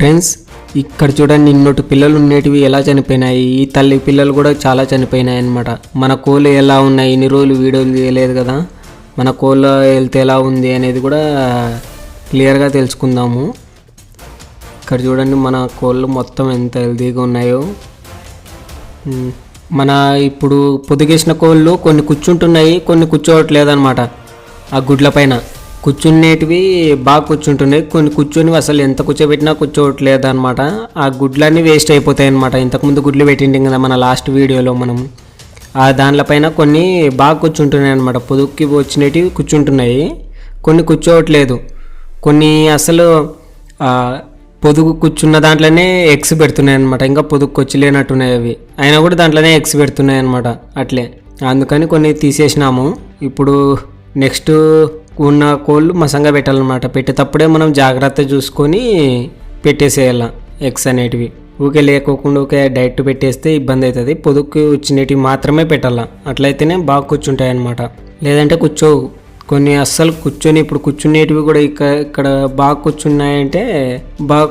Friends ఇక్కడ చూడండి నిన్నటి పిల్లలు ఉండేటివి ఎలా చనిపోయినాయి. ఈ తల్లి పిల్లలు కూడా చాలా చనిపోయినాయి అనమాట మన కోళ్ళు ఎలా ఉన్నాయి? ఇన్ని రోజులు వీడియోలు తీయలేదు కదా. మన కోళ్ళ హెల్త్ ఎలా ఉంది అనేది కూడా క్లియర్గా తెలుసుకుందాము. ఇక్కడ చూడండి మన కోళ్ళు మొత్తం ఎంత హెల్తీగా ఉన్నాయో. మన ఇప్పుడు పొదిగేసిన కోళ్ళు కొన్ని కూర్చుంటున్నాయి కొన్ని కూర్చోవట్లేదు అనమాట ఆ గుడ్ల పైన. కూర్చునేటివి బాగా కూర్చుంటున్నాయి. కొన్ని కూర్చొని అసలు ఎంత కూర్చోబెట్టినా కూర్చోవట్లేదు అనమాట ఆ గుడ్లన్నీ వేస్ట్ అయిపోతాయి అనమాట ఇంతకుముందు గుడ్లు పెట్టింటాం కదా మన లాస్ట్ వీడియోలో మనం. ఆ దానిపైన కొన్ని బాగా కూర్చుంటున్నాయి అనమాట పొదుక్కి వచ్చినవి కూర్చుంటున్నాయి. కొన్ని కూర్చోవట్లేదు. కొన్ని అసలు పొదుగు కూర్చున్న దాంట్లోనే ఎగ్స్ పెడుతున్నాయి అనమాట ఇంకా పొదుగు వచ్చి లేనట్టున్నాయి అవి. అయినా కూడా దాంట్లోనే ఎగ్స్ పెడుతున్నాయి అనమాట అట్లే. అందుకని కొన్ని తీసేసినాము. ఇప్పుడు నెక్స్ట్ ఉన్న కోళ్ళు మసంగా పెట్టాలన్నమాట. పెట్టేటప్పుడే మనం జాగ్రత్త చూసుకొని పెట్టేసేయాల ఎగ్స్ అనేటివి. ఊకే లేకోకుండా ఊకే డైట్ పెట్టేస్తే ఇబ్బంది అవుతుంది పొదుగుకి వచ్చినవి మాత్రమే పెట్టాల. అట్లయితేనే బాగా కూర్చుంటాయి అనమాట లేదంటే కూర్చోవు. కొన్ని అస్సలు కూర్చొని ఇప్పుడు కూర్చునేటివి కూడా ఇక్కడ ఇక్కడ బాగా కూర్చున్నాయంటే బాగా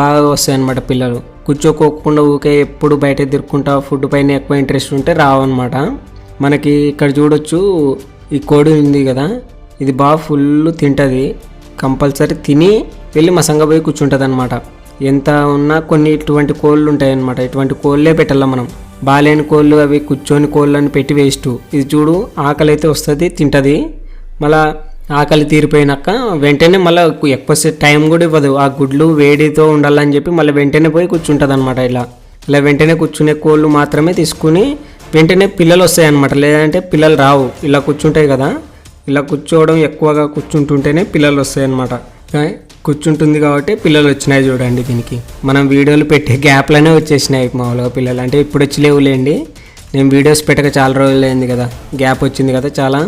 బాగా వస్తాయి అనమాట పిల్లలు. కూర్చోకోకుండా ఊకే ఎప్పుడు బయట తిరుక్కుంటా ఫుడ్ పైన ఎక్కువ ఇంట్రెస్ట్ ఉంటే రావన్నమాట. మనకి ఇక్కడ చూడొచ్చు ఈ కోడి ఉంది కదా. ఇది బాగా ఫుల్ తింటుంది. కంపల్సరీ తిని వెళ్ళి మసంగా పోయి కూర్చుంటుంది అనమాట ఎంత ఉన్నా కొన్ని ఇటువంటి కోళ్ళు ఉంటాయి అనమాట ఇటువంటి కోళ్ళే పెట్టాలి మనం. బాలేని కోళ్ళు అవి కూర్చొని కోళ్ళు అని పెట్టి వేస్ట్. ఇది చూడు ఆకలి అయితే వస్తుంది తింటుంది. మళ్ళా ఆకలి తీరిపోయినాక వెంటనే మళ్ళీ ఎక్కువ టైం కూడా ఇవ్వదు. ఆ గుడ్లు వేడితో ఉండాలని చెప్పి మళ్ళీ వెంటనే పోయి కూర్చుంటుంది అనమాట ఇలా. ఇలా వెంటనే కూర్చునే కోళ్ళు మాత్రమే తీసుకుని వెంటనే పిల్లలు వస్తాయి అనమాట లేదంటే పిల్లలు రావు. ఇలా కూర్చుంటాయి కదా. ఇలా కూర్చోవడం ఎక్కువగా కూర్చుంటుంటేనే పిల్లలు వస్తాయన్నమాట. కూర్చుంటుంది కాబట్టి పిల్లలు వచ్చినాయి చూడండి దీనికి. మనం వీడియోలు పెట్టే గ్యాప్లోనే వచ్చేసినాయి మామూలుగా పిల్లలు. అంటే ఇప్పుడు వచ్చి లేవులేండి. నేను వీడియోస్ పెట్టక చాలా రోజులు అయింది కదా. గ్యాప్ వచ్చింది కదా చాలా.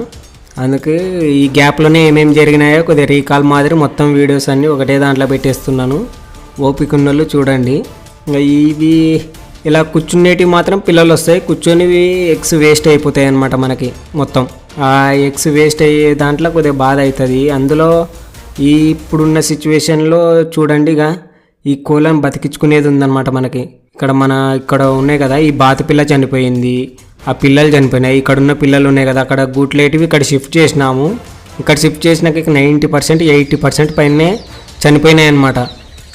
అందుకే ఈ గ్యాప్లోనే ఏమేమి జరిగినాయో కొద్దిగా రీకాల్ మాదిరి మొత్తం వీడియోస్ అన్నీ ఒకటే దాంట్లో పెట్టేస్తున్నాను. ఓపిక ఉన్నోళ్ళు చూడండి. ఇవి ఇలా కూర్చునేటివి మాత్రం పిల్లలు వస్తాయి. కూర్చొనివి ఎగ్స్ వేస్ట్ అయిపోతాయి అన్నమాట మనకి మొత్తం. ఎగ్స్ వేస్ట్ అయ్యే దాంట్లో కొద్దిగా బాధ అవుతుంది. అందులో ఈ ఇప్పుడున్న సిచ్యువేషన్లో చూడండి ఇక ఈ కోళ్ళని బతికించుకునేది ఉందన్నమాట మనకి. ఇక్కడ మన ఇక్కడ ఉన్నాయి కదా ఈ బాత పిల్ల చనిపోయింది. ఆ పిల్లలు చనిపోయినాయి. ఇక్కడ ఉన్న పిల్లలు ఉన్నాయి కదా అక్కడ గూట్లేటివి ఇక్కడ షిఫ్ట్ చేసినాము. ఇక్కడ షిఫ్ట్ చేసినాక నైంటీ పర్సెంట్ ఎయిటీ పర్సెంట్ పైనే చనిపోయినాయి అనమాట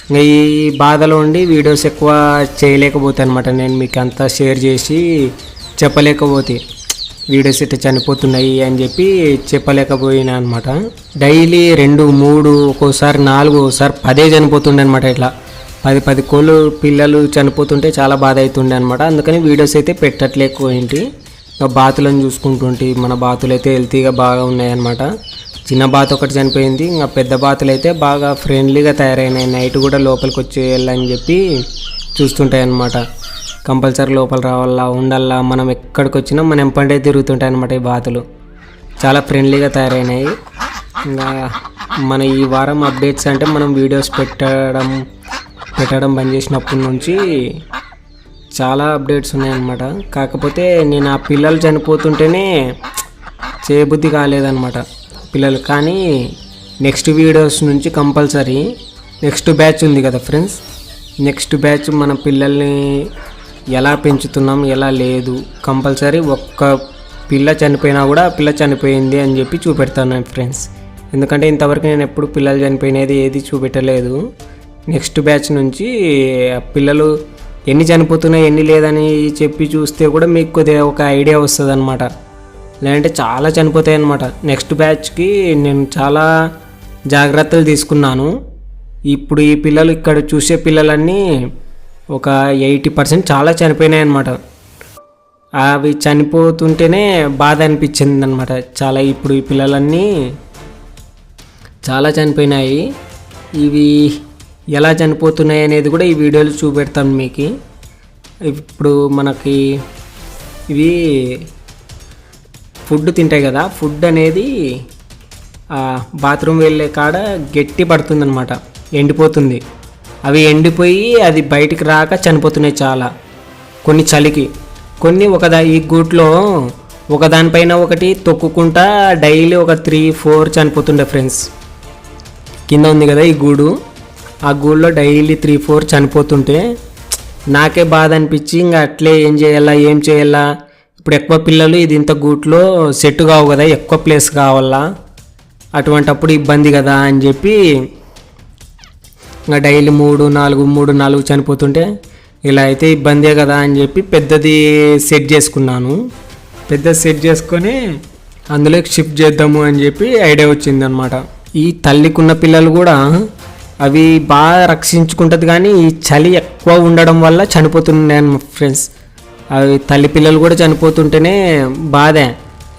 ఇంకా ఈ బాధలో ఉండి వీడియోస్ ఎక్కువ చేయలేకపోతే అనమాట నేను మీకు అంతా షేర్ చేసి చెప్పలేకపోతే. వీడియోస్ ఇట్లా చనిపోతున్నాయి అని చెప్పి చెప్పలేకపోయినా అనమాట డైలీ రెండు మూడు ఒక్కోసారి నాలుగు ఒకసారి పదే చనిపోతుండే అనమాట ఇట్లా. పది పది కోళ్ళు పిల్లలు చనిపోతుంటే చాలా బాధ అవుతుండే అనమాట అందుకని వీడియోస్ అయితే పెట్టట్లేకపోయింటి ఇంకా బాతులను చూసుకుంటుంటే మన బాతులు అయితే హెల్తీగా బాగా ఉన్నాయన్నమాట చిన్న బాత్ ఒకటి చనిపోయింది ఇంకా పెద్ద బాతులు అయితే బాగా ఫ్రెండ్లీగా తయారైనాయి. నైట్ కూడా లోపలికి వచ్చి వెళ్ళని చెప్పి చూస్తుంటాయి అన్నమాట. కంపల్సరీ లోపల రావాలా ఉండాలా మనం ఎక్కడికి వచ్చినా మన ఎంపంటే తిరుగుతుంటాయి అనమాట ఈ బాతులు. చాలా ఫ్రెండ్లీగా తయారైనాయి. ఇంకా మన ఈ వారం అప్డేట్స్ అంటే మనం వీడియోస్ పెట్టడం పెట్టడం బంద్ చేసినప్పటి నుంచి చాలా అప్డేట్స్ ఉన్నాయన్నమాట కాకపోతే నేను ఆ పిల్లలు చనిపోతుంటేనే చేయబుద్ధి కాలేదన్నమాట పిల్లలు. కానీ నెక్స్ట్ వీడియోస్ నుంచి కంపల్సరీ నెక్స్ట్ బ్యాచ్ ఉంది కదా ఫ్రెండ్స్ నెక్స్ట్ బ్యాచ్ మన పిల్లల్ని ఎలా పెంచుతున్నాం ఎలా లేదు కంపల్సరీ ఒక్క పిల్ల చనిపోయినా కూడా పిల్ల చనిపోయింది అని చెప్పి చూపెడతాను ఫ్రెండ్స్. ఎందుకంటే ఇంతవరకు నేను ఎప్పుడు పిల్లలు చనిపోయినది ఏది చూపెట్టలేదు. నెక్స్ట్ బ్యాచ్ నుంచి పిల్లలు ఎన్ని చనిపోతున్నాయి ఎన్ని లేదని చెప్పి చూస్తే కూడా మీకు కొద్దిగా ఒక ఐడియా వస్తుంది అనమాట లేదంటే చాలా చనిపోతాయి అనమాట నెక్స్ట్ బ్యాచ్కి నేను చాలా జాగ్రత్తలు తీసుకున్నాను. ఇప్పుడు ఈ పిల్లలు ఇక్కడ చూసే పిల్లలన్నీ ఒక ఎయిటీ పర్సెంట్ చాలా చనిపోయినాయి అనమాట అవి చనిపోతుంటేనే బాధ అనిపించింది అనమాట చాలా ఇప్పుడు ఈ పిల్లలన్నీ చాలా చనిపోయినాయి. ఇవి ఎలా చనిపోతున్నాయి అనేది కూడా ఈ వీడియోలో చూపెడతాను మీకు. ఇప్పుడు మనకి ఇవి ఫుడ్ తింటాయి కదా ఫుడ్ అనేది బాత్రూమ్ వెళ్ళే కాడ గట్టి పడుతుందన్నమాట. ఎండిపోతుంది. అవి ఎండిపోయి అది బయటికి రాక చనిపోతున్నాయి చాలా. కొన్ని చలికి. కొన్ని ఒకదా ఈ గూట్లో ఒకదానిపైన ఒకటి తొక్కుకుంటా డైలీ ఒక త్రీ ఫోర్ చనిపోతుండే ఫ్రెండ్స్. కింద ఉంది కదా ఈ గూడు. ఆ గూడులో డైలీ త్రీ ఫోర్ చనిపోతుంటే నాకే బాధ అనిపించి ఇంకా అట్లే ఏం చేయాలా ఏం చేయాలా? ఇప్పుడు ఎక్కువ పిల్లలు ఇది ఇంత గూట్లో సెట్ కావు కదా ఎక్కువ ప్లేస్ కావాలా? అటువంటప్పుడు ఇబ్బంది కదా అని చెప్పి ఇంకా డైలీ మూడు నాలుగు మూడు నాలుగు చనిపోతుంటే ఇలా అయితే ఇబ్బందే కదా అని చెప్పి పెద్దది సెట్ చేసుకున్నాను. పెద్ద సెట్ చేసుకొని అందులోకి షిఫ్ట్ చేద్దాము అని చెప్పి ఐడియా వచ్చింది అనమాట ఈ తల్లికున్న పిల్లలు కూడా అవి బాగా రక్షించుకుంటుంది కానీ ఈ చలి ఎక్కువ ఉండడం వల్ల చనిపోతున్నాయి ఫ్రెండ్స్. అవి తల్లి పిల్లలు కూడా చనిపోతుంటేనే బాధే.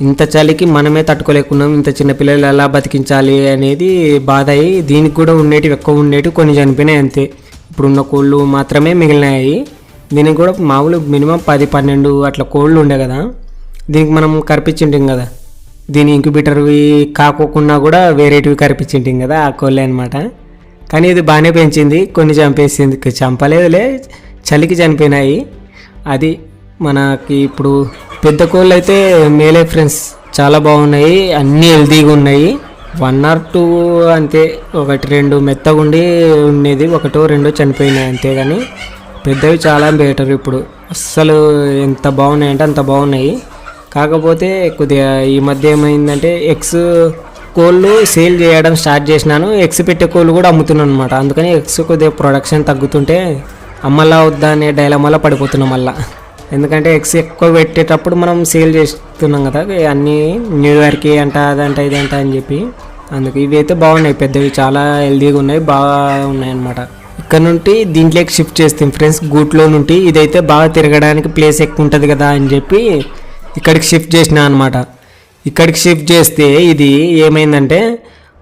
ఇంత చలికి మనమే తట్టుకోలేకున్నాం ఇంత చిన్నపిల్లలు ఎలా బతికించాలి అనేది బాధ అయ్యి దీనికి కూడా ఉండేటివి ఎక్కువ ఉండేటివి కొన్ని చనిపోయినాయి అంతే. ఇప్పుడున్న కోళ్ళు మాత్రమే మిగిలినాయి. దీనికి కూడా మామూలు మినిమం పది పన్నెండు అట్లా కోళ్ళు ఉండే కదా. దీనికి మనం కరిపించింటాం కదా. దీని ఇంక్యుబేటర్వి కాకోకుండా కూడా వేరేటివి కరిపించింటాం కదా ఆ కోళ్ళే అనమాట కానీ ఇది బాగానే పెంచింది కొన్ని చంపేసింది చంపలేదులే చలికి చనిపోయినాయి. అది మనకి ఇప్పుడు పెద్ద కోళ్ళు అయితే మేలే ఫ్రెండ్స్ చాలా బాగున్నాయి అన్నీ హెల్తీగా ఉన్నాయి. వన్ ఆర్ టూ అంతే ఒకటి రెండు మెత్తగా ఉండి ఉండేది ఒకటో రెండో చనిపోయినాయి అంతే కానీ పెద్దవి చాలా బెటర్ ఇప్పుడు. అస్సలు ఎంత బాగున్నాయి అంటే అంత బాగున్నాయి. కాకపోతే కొద్దిగా ఈ మధ్య ఏమైందంటే ఎగ్స్ కోళ్ళు సేల్ చేయడం స్టార్ట్ చేసినాను. ఎగ్స్ పెట్టే కోళ్ళు కూడా అమ్ముతున్నాను అనమాట అందుకని ఎగ్స్ కొద్దిగా ప్రొడక్షన్ తగ్గుతుంటే అమ్మలా వద్దా అనే డైలమాలో పడిపోతున్నాం మళ్ళీ. ఎందుకంటే ఎగ్స్ ఎక్కువ పెట్టేటప్పుడు మనం సేల్ చేస్తున్నాం కదా అన్నీ న్యూ ఇయర్కి అంట అదంట ఇదంట అని చెప్పి. అందుకు ఇవి అయితే బాగున్నాయి పెద్దవి చాలా హెల్దీగా ఉన్నాయి బాగా ఉన్నాయి అనమాట ఇక్కడ నుండి దీంట్లోకి షిఫ్ట్ చేస్తాం ఫ్రెండ్స్ గూట్లో నుండి ఇదైతే బాగా తిరగడానికి ప్లేస్ ఎక్కువ ఉంటుంది కదా అని చెప్పి ఇక్కడికి షిఫ్ట్ చేసిన అనమాట ఇక్కడికి షిఫ్ట్ చేస్తే ఇది ఏమైందంటే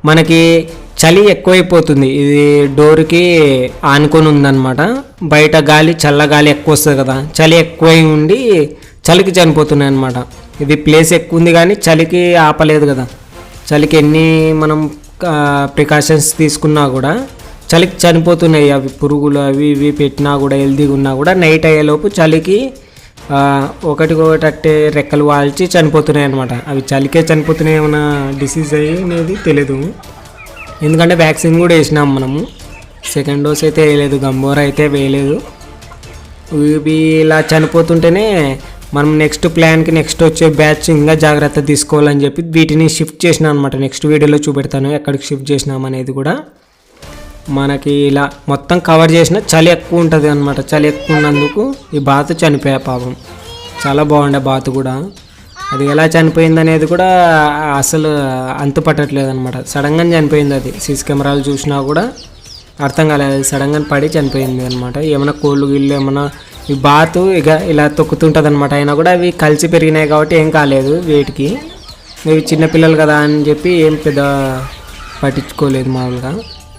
మనకి చలి ఎక్కువైపోతుంది. ఇది డోర్కి ఆనుకొని ఉందన్నమాట బయట గాలి చల్ల గాలి ఎక్కువ వస్తుంది కదా. చలి ఎక్కువై ఉండి చలికి చనిపోతున్నాయి అనమాట ఇది ప్లేస్ ఎక్కువ ఉంది కానీ చలికి ఆపలేదు కదా. చలికి ఎన్ని మనం ప్రికాషన్స్ తీసుకున్నా కూడా చలికి చనిపోతున్నాయి. అవి పురుగులు అవి ఇవి పెట్టినా కూడా హెల్దీగా ఉన్నా కూడా నైట్ అయ్యేలోపు చలికి ఒకటికొకటి అట్టే రెక్కలు వాల్చి చనిపోతున్నాయి అనమాట అవి చలికే చనిపోతున్నాయి ఏమైనా డిసీజ్ అయ్యి అనేది తెలియదు ఎందుకంటే వ్యాక్సిన్ కూడా వేసినాం మనము. సెకండ్ డోస్ అయితే వేయలేదు గంబోర అయితే వేయలేదు. ఇవి ఇలా చనిపోతుంటేనే మనం నెక్స్ట్ ప్లాన్కి నెక్స్ట్ వచ్చే బ్యాచ్ ఇంకా జాగ్రత్త తీసుకోవాలని చెప్పి వీటిని షిఫ్ట్ చేసినా అనమాట నెక్స్ట్ వీడియోలో చూపెడతాను ఎక్కడికి షిఫ్ట్ చేసినాం అనేది కూడా. మనకి ఇలా మొత్తం కవర్ చేసిన చలి ఎక్కువ ఉంటుంది అనమాట చలి ఎక్కువ ఉన్నందుకు ఈ బాతు చనిపోయా పాపం. చాలా బాగుండే బాతు కూడా. అది ఎలా చనిపోయింది అనేది కూడా అసలు అంతు పట్టట్లేదు అనమాట సడన్గా చనిపోయింది అది. సీసీ కెమెరాలు చూసినా కూడా అర్థం కాలేదు. సడన్గా పడి చనిపోయింది అనమాట ఏమైనా కోళ్ళు గిళ్ళు ఏమైనా ఈ బాతు ఇక ఇలా తొక్కుతుంటుంది అనమాట అయినా కూడా అవి కలిసి పెరిగినాయి కాబట్టి ఏం కాలేదు వేటికి. ఇవి చిన్నపిల్లలు కదా అని చెప్పి ఏం పెద్ద పట్టించుకోలేదు మామూలుగా.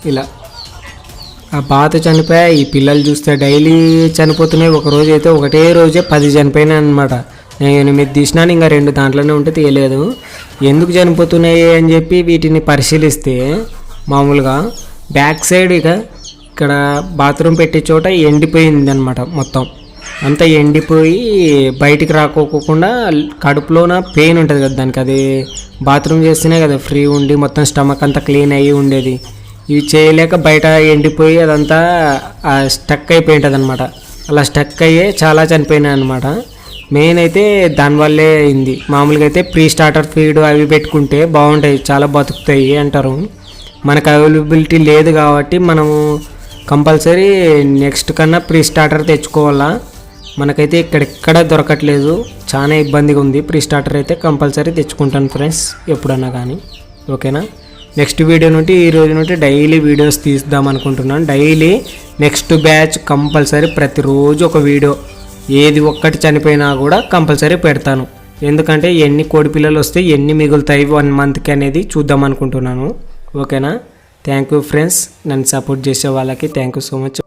ఇలా. ఆ బాత చనిపోయా ఈ పిల్లలు చూస్తే డైలీ చనిపోతున్నాయి. ఒక రోజు అయితే ఒకటే రోజే పది చనిపోయినాయి అనమాట నేను ఎనిమిది తీసినాను ఇంకా రెండు దాంట్లోనే ఉంటే తీయలేదు. ఎందుకు చనిపోతున్నాయి అని చెప్పి వీటిని పరిశీలిస్తే మామూలుగా బ్యాక్ సైడ్ ఇక ఇక్కడ బాత్రూమ్ పెట్టే చోట ఎండిపోయింది అనమాట మొత్తం. అంతా ఎండిపోయి బయటికి రాకోకుండా కడుపులోన పెయిన్ ఉంటుంది కదా దానికి. అది బాత్రూమ్ చేస్తేనే కదా ఫ్రీ ఉండి మొత్తం స్టమక్ అంతా క్లీన్ అయ్యి ఉండేది. ఇవి చేయలేక బయట ఎండిపోయి అదంతా స్టక్ అయిపోయి ఉంటుంది అనమాట అలా స్టక్ అయ్యే చాలా చనిపోయినాయి అనమాట మెయిన్ అయితే దానివల్లే అయింది. మామూలుగా అయితే ప్రీ స్టార్టర్ ఫీడ్ అవి పెట్టుకుంటే బాగుంటాయి. చాలా బతుకుతాయి అంటారు. మనకు అవైలబిలిటీ లేదు కాబట్టి మనము కంపల్సరీ నెక్స్ట్ కన్నా ప్రీ స్టార్టర్ తెచ్చుకోవాలా? మనకైతే ఇక్కడెక్కడ దొరకట్లేదు. చాలా ఇబ్బందిగా ఉంది. ప్రీ స్టార్టర్ అయితే కంపల్సరీ తెచ్చుకుంటాను ఫ్రెండ్స్ ఎప్పుడన్నా కానీ. ఓకేనా? నెక్స్ట్ వీడియో నుండి ఈ రోజు నుండి డైలీ వీడియోస్ తీద్దాం అనుకుంటున్నాను. డైలీ నెక్స్ట్ బ్యాచ్ కంపల్సరీ ప్రతిరోజు ఒక వీడియో ఏది ఒక్కటి చనిపోయినా కూడా కంపల్సరీ పెడతాను. ఎందుకంటే ఎన్ని కోడి పిల్లలు వస్తే ఎన్ని మిగులుతాయి వన్ మంత్కి అనేది చూద్దాం అనుకుంటున్నాను. ఓకేనా? Thank you friends. నన్ను సపోర్ట్ చేసే వాళ్ళకి థ్యాంక్ యూ సో మచ్.